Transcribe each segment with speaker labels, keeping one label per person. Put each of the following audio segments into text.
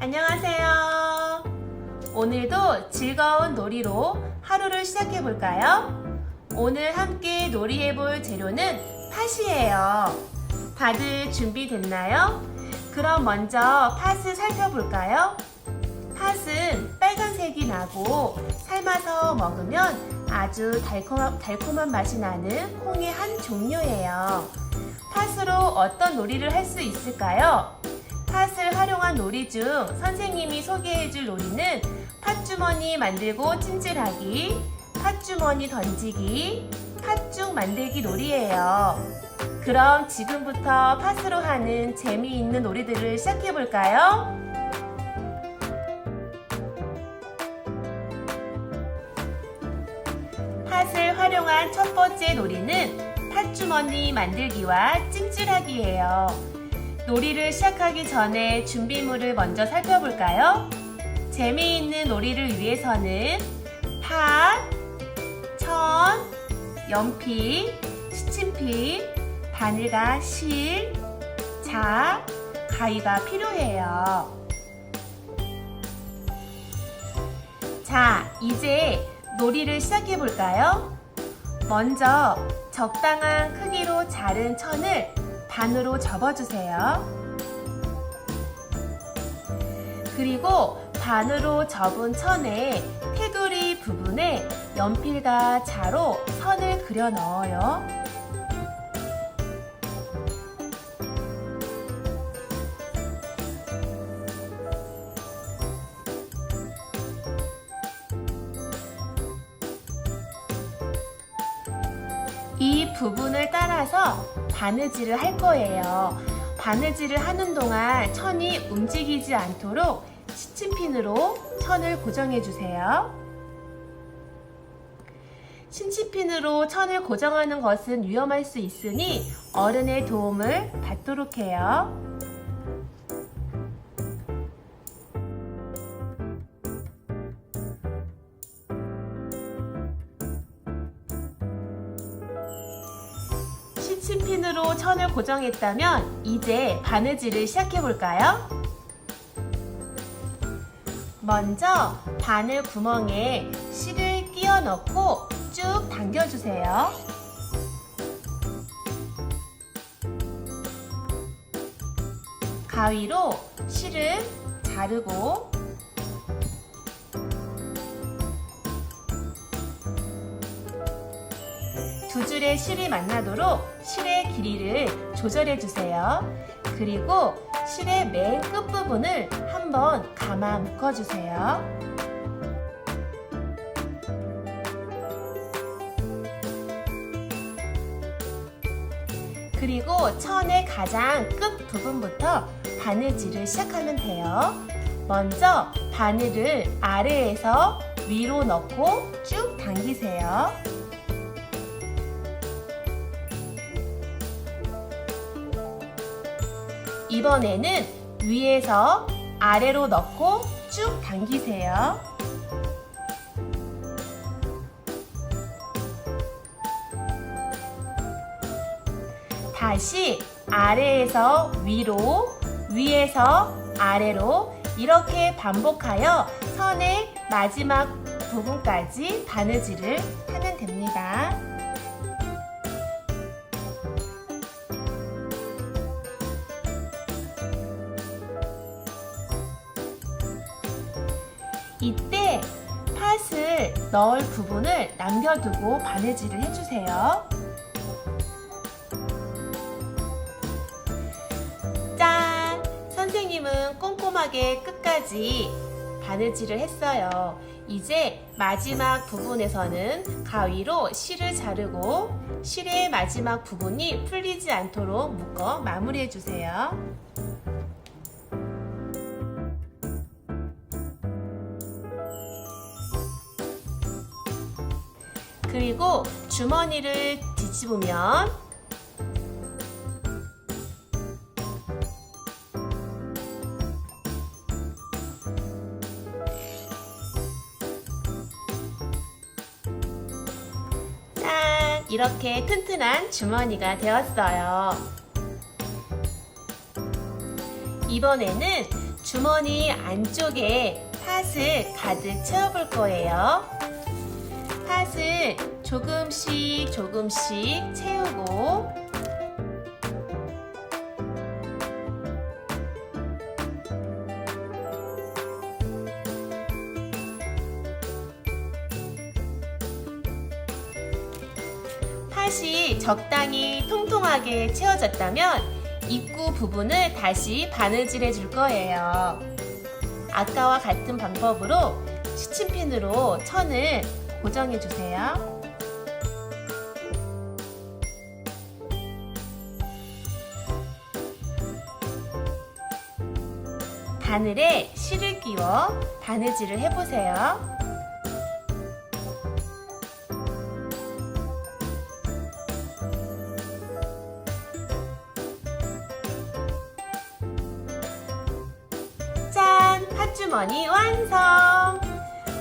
Speaker 1: 안녕하세요. 오늘도 즐거운 놀이로 하루를 시작해 볼까요? 오늘 함께 놀이해 볼 재료는 팥이에요. 다들 준비됐나요? 그럼 먼저 팥을 살펴볼까요? 팥은 빨간색이 나고 삶아서 먹으면 아주 달콤한, 달콤한 맛이 나는 콩의 한 종류예요. 팥으로 어떤 놀이를 할 수 있을까요? 팥을 활용한 놀이 중 선생님이 소개해 줄 놀이는 팥주머니 만들고 찜질하기, 팥주머니 던지기, 팥죽 만들기 놀이예요. 그럼 지금부터 팥으로 하는 재미있는 놀이들을 시작해 볼까요? 팥을 활용한 첫 번째 놀이는 팥주머니 만들기와 찜질하기예요. 놀이를 시작하기 전에 준비물을 먼저 살펴볼까요? 재미있는 놀이를 위해서는 팥, 천, 연필, 시침필, 바늘과 실, 자, 가위가 필요해요. 자, 이제 놀이를 시작해 볼까요? 먼저 적당한 크기로 자른 천을 반으로 접어주세요. 그리고 반으로 접은 천의 테두리 부분에 연필과 자로 선을 그려 넣어요. 바느질을 할 거예요. 바느질을 하는 동안 천이 움직이지 않도록 시침핀으로 천을 고정해 주세요. 신치핀으로 천을 고정하는 것은 위험할 수 있으니 어른의 도움을 받도록 해요. 시침핀으로 천을 고정했다면 이제 바느질을 시작해 볼까요? 먼저 바늘 구멍에 실을 끼워 넣고 쭉 당겨주세요. 가위로 실을 자르고 두 줄의 실이 만나도록 실의 길이를 조절해 주세요. 그리고 실의 맨 끝부분을 한번 감아 묶어 주세요. 그리고 천의 가장 끝 부분부터 바느질을 시작하면 돼요. 먼저 바늘을 아래에서 위로 넣고 쭉 당기세요. 이번에는 위에서 아래로 넣고 쭉 당기세요. 다시 아래에서 위로, 위에서 아래로 이렇게 반복하여 선의 마지막 부분까지 바느질을 하면 됩니다. 이때 팥을 넣을 부분을 남겨두고 바느질을 해주세요. 짠! 선생님은 꼼꼼하게 끝까지 바느질을 했어요. 이제 마지막 부분에서는 가위로 실을 자르고 실의 마지막 부분이 풀리지 않도록 묶어 마무리해 주세요. 주머니를 뒤집으면 짠! 이렇게 튼튼한 주머니가 되었어요. 이번에는 주머니 안쪽에 팥을 가득 채워볼 거예요. 팥을 조금씩 조금씩 채우고 팥이 적당히 통통하게 채워졌다면 입구 부분을 다시 바느질해 줄 거예요. 아까와 같은 방법으로 시침핀으로 천을 고정해 주세요. 바늘에 실을 끼워 바느질을 해보세요. 짠! 팥주머니 완성!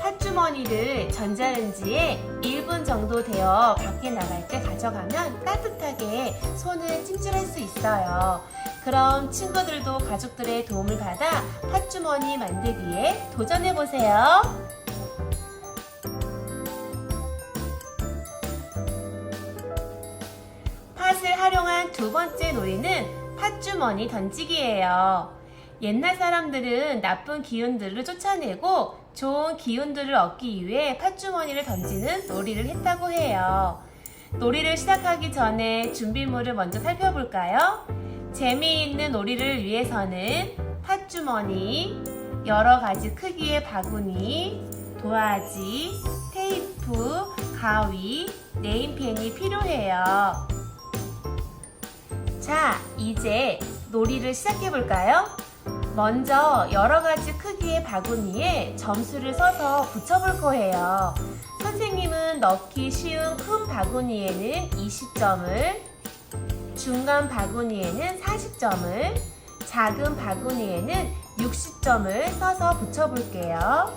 Speaker 1: 팥주머니를 전자레인지에 1분 정도 데워 밖에 나갈 때 가져가면 따뜻하게 손을 찜질할 수 있어요. 그럼 친구들도 가족들의 도움을 받아 팥주머니 만들기에 도전해보세요. 팥을 활용한 두 번째 놀이는 팥주머니 던지기예요. 옛날 사람들은 나쁜 기운들을 쫓아내고 좋은 기운들을 얻기 위해 팥주머니를 던지는 놀이를 했다고 해요. 놀이를 시작하기 전에 준비물을 먼저 살펴볼까요? 재미있는 놀이를 위해서는 팥주머니, 여러 가지 크기의 바구니, 도화지, 테이프, 가위, 네임펜이 필요해요. 자, 이제 놀이를 시작해 볼까요? 먼저 여러 가지 크기의 바구니에 점수를 써서 붙여볼 거예요. 선생님은 넣기 쉬운 큰 바구니에는 20점을, 중간 바구니에는 40점을, 작은 바구니에는 60점을 써서 붙여볼게요.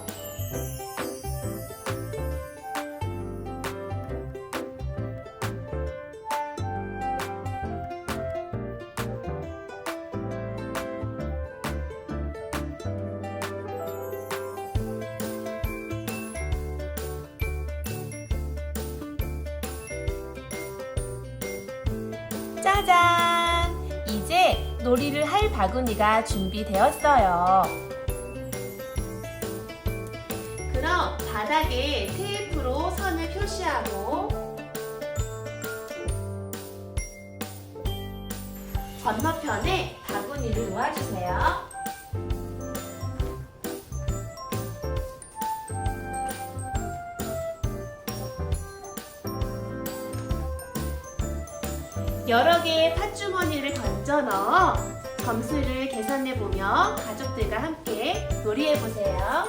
Speaker 1: 짜잔! 이제 놀이를 할 바구니가 준비되었어요. 그럼 바닥에 테이프로 선을 표시하고 건너편에 바구니를 놓아주세요. 여러 개의 팥주머니를 던져 넣어 점수를 계산해 보며 가족들과 함께 놀이해 보세요.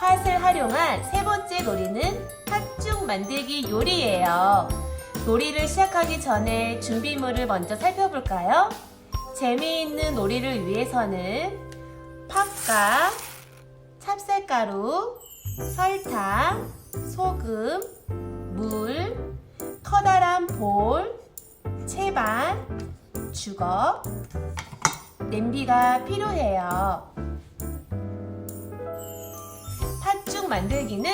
Speaker 1: 팥을 활용한 세 번째 놀이는 팥죽 만들기 요리예요. 놀이를 시작하기 전에 준비물을 먼저 살펴볼까요? 재미있는 놀이를 위해서는 팥과 찹쌀가루, 설탕, 소금, 물, 커다란 볼, 채반, 주걱, 냄비가 필요해요. 팥죽 만들기는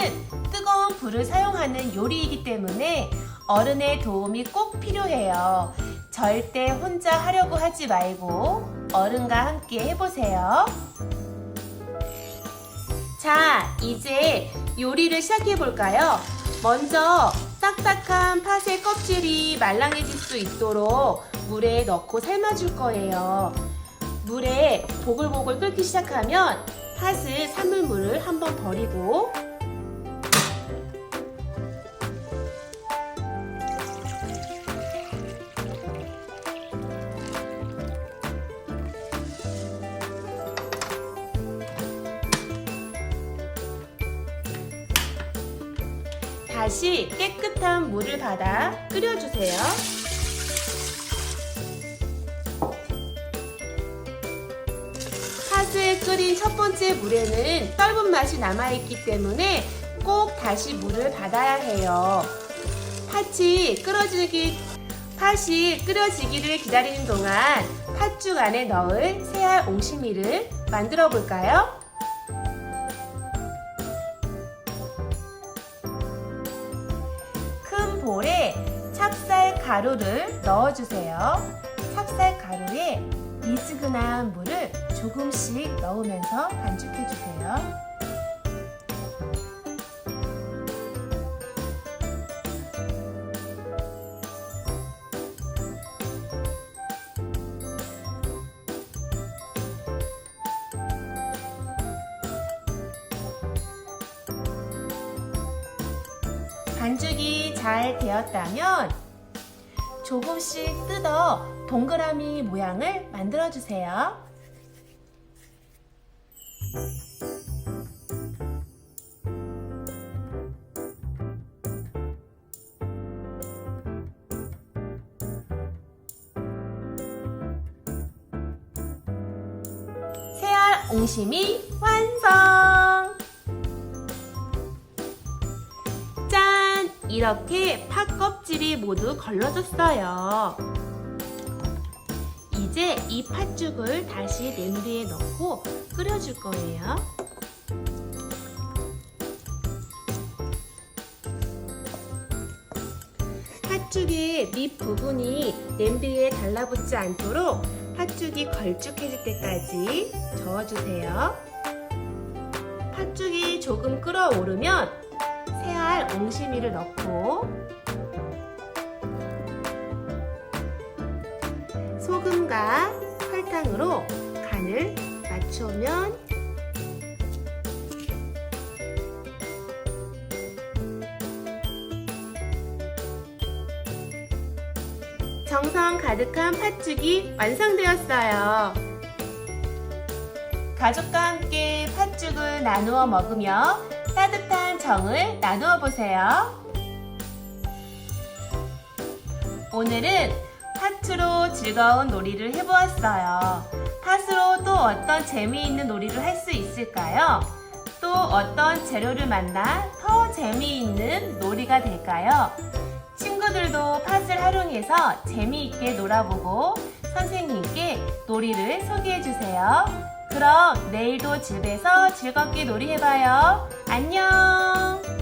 Speaker 1: 뜨거운 불을 사용하는 요리이기 때문에 어른의 도움이 꼭 필요해요. 절대 혼자 하려고 하지 말고 어른과 함께 해보세요. 자, 이제 요리를 시작해 볼까요? 먼저 딱딱한 팥의 껍질이 말랑해질 수 있도록 물에 넣고 삶아줄 거예요. 물에 보글보글 끓기 시작하면 팥을 삶은 물을 한번 버리고 다시 깨끗한 물을 받아 끓여주세요. 팥을 끓인 첫 번째 물에는 떫은 맛이 남아있기 때문에 꼭 다시 물을 받아야 해요. 팥이 끓어지기, 팥이 끓여지기를 기다리는 동안 팥죽 안에 넣을 새알 옹심이를 만들어 볼까요? 가루를 넣어주세요. 찹쌀 가루에 미지근한 물을 조금씩 넣으면서 반죽해주세요. 반죽이 잘 되었다면 조금씩 뜯어 동그라미 모양을 만들어 주세요. 새알 옹심이 완성! 이렇게 팥 껍질이 모두 걸러졌어요. 이제 이 팥죽을 다시 냄비에 넣고 끓여줄 거예요. 팥죽의 밑 부분이 냄비에 달라붙지 않도록 팥죽이 걸쭉해질 때까지 저어주세요. 팥죽이 조금 끓어오르면 새알 옹심이를 넣고 소금과 설탕으로 간을 맞추면 정성 가득한 팥죽이 완성되었어요. 가족과 함께 팥죽을 나누어 먹으며 따뜻한 정을 나누어 보세요. 오늘은 팥으로 즐거운 놀이를 해보았어요. 팥으로 또 어떤 재미있는 놀이를 할 수 있을까요? 또 어떤 재료를 만나 더 재미있는 놀이가 될까요? 친구들도 팥을 활용해서 재미있게 놀아보고 선생님께 놀이를 소개해주세요. 그럼 내일도 집에서 즐겁게 놀이해봐요. 안녕!